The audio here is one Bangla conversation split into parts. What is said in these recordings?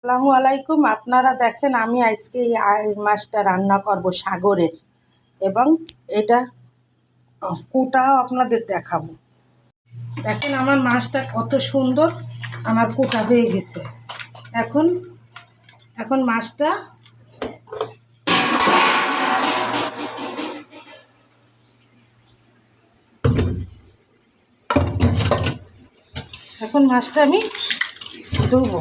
আসসালামু আলাইকুম। আপনারা দেখেন, আমি আজকে এই মাছটা রান্না করব সাগরের এবং এটা কুটাও আপনাদের দেখাবো। দেখেন, আমার মাছটা কত সুন্দর আমার কুটা হয়ে গেছে। এখন এখন মাছটা এখন মাছটা আমি ধুবো।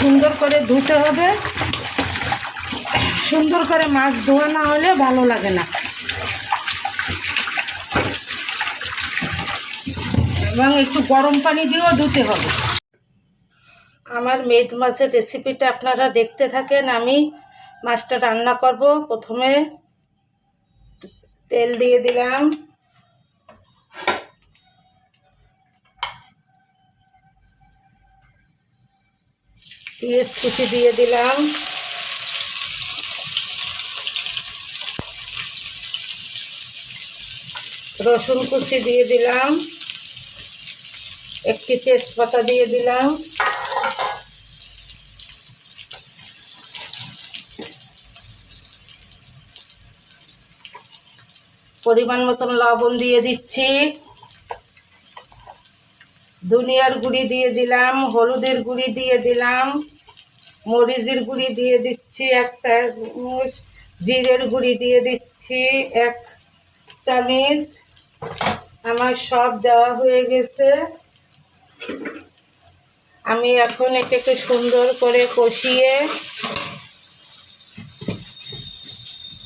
সুন্দর করে ধুতে হবে। সুন্দর করে মাছ ধোয়া না হলে ভালো লাগে না। এবং একটু গরম পানি দিয়েও ধুতে হবে। আমার মেদ মাছের রেসিপিটা আপনারা দেখতে থাকেন। আমি মাছটা রান্না করব। প্রথমে তেল দিয়ে দিলাম। পেঁয়াজ কুচি দিয়ে দিলাম। রসুন কুচি দিয়ে দিলাম। একটি তেজপাতা দিয়ে দিলাম। পরিমাণ মতন লবণ দিয়ে দিচ্ছি। ধনিয়ার গুঁড়ি দিয়ে দিলাম, হলুদের গুঁড়ি দিয়ে দিলাম, মরিচের গুঁড়ি দিয়ে দিচ্ছি একটা চামচ, জিরের গুঁড়ি দিয়ে দিচ্ছি এক চামচ। আমার সব দেওয়া হয়ে গেছে। আমি এখন এটাকে সুন্দর করে কষিয়ে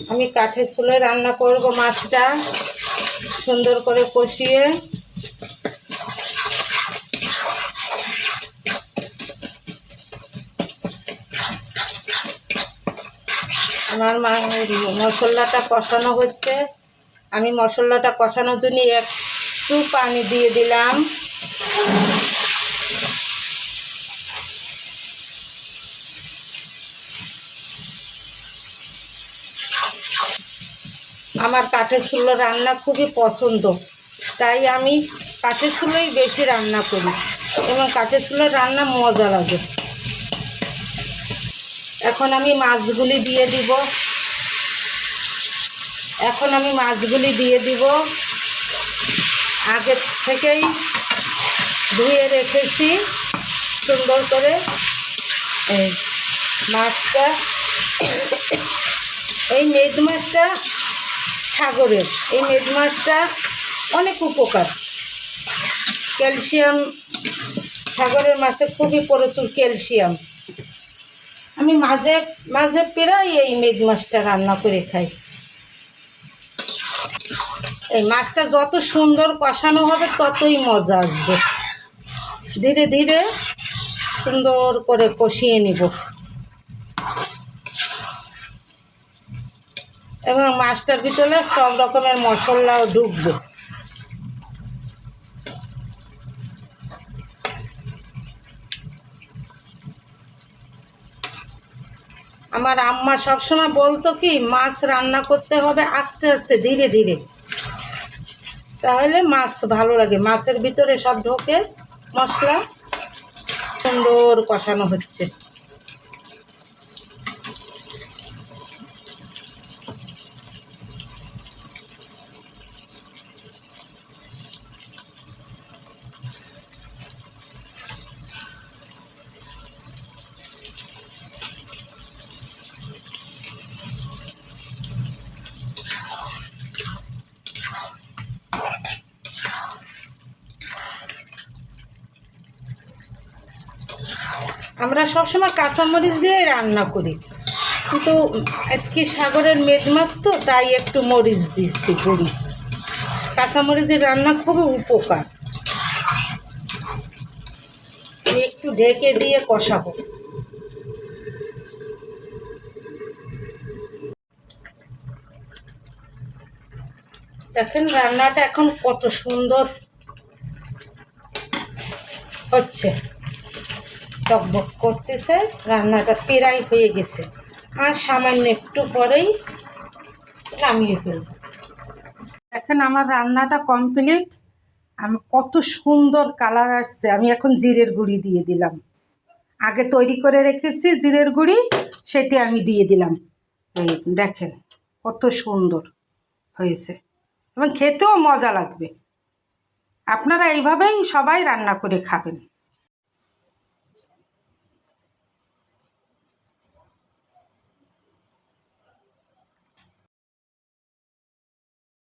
আমি কাঠের চুলে রান্না করব মাছটা। সুন্দর করে কষিয়ে আমার মশলাটা কষানো হচ্ছে। আমি মশলাটা কষানোর জন্য একটু পানি দিয়ে দিলাম। আমার কাঠের চুলো রান্না খুবই পছন্দ, তাই আমি কাঠের চুলোই বেশি রান্না করি এবং কাঠের চুলোর রান্না মজা লাগে। এখন আমি মাছগুলি দিয়ে দিব। এখন আমি মাছগুলি দিয়ে দিব। আগে থেকেই ধুয়ে রেখেছি সুন্দর করে। এই মাছটা, এই মেদ মাছটা সাগরের। এই মেদ মাছটা অনেক উপকার। ক্যালসিয়াম, সাগরের মাছে খুবই প্রচুর ক্যালসিয়াম। আমি মাঝে মাঝে প্রায় এই মেঘ মাছটা রান্না করে খাই। এই মাছটা যত সুন্দর কষানো হবে ততই মজা আসবে। ধীরে ধীরে সুন্দর করে কষিয়ে নিব। এবং মাছটার ভিতরে সব রকমের মশলাও ঢুকবে আমার আম্মা সবসময় বলতো কি, মাছ রান্না করতে হবে আস্তে আস্তে, ধীরে ধীরে। তাহলে মাছ ভালো লাগে। মাছের ভিতরে সব ঢোকে মশলা। সুন্দর কষানো হচ্ছে। আমরা সবসময় কাঁচামরিচ দিয়ে রান্না করি। কিন্তু আজকে সাগরের মেঘ মাছ তো, তাই একটু মরিচ দিচ্ছি করি কাঁচামরিচের রান্না খুবই উপকার। একটু ঢেকে দিয়ে কষাবো। দেখেন রান্নাটা এখন কত সুন্দর হচ্ছে। টকবক করতেছে, রান্নাটা পেরাই হয়ে গেছে। আর সামান্য একটু পরেই নামিয়ে ফেলব। দেখেন আমার রান্নাটা কমপ্লিট আমি কত সুন্দর কালার আসছে। আমি এখন জিরের গুঁড়ি দিয়ে দিলাম। আগে তৈরি করে রেখেছি জিরের গুঁড়ি, সেটি আমি দিয়ে দিলাম। এই দেখেন, কত সুন্দর হয়েছে। এবং খেতেও মজা লাগবে। আপনারা এইভাবেই সবাই রান্না করে খাবেন।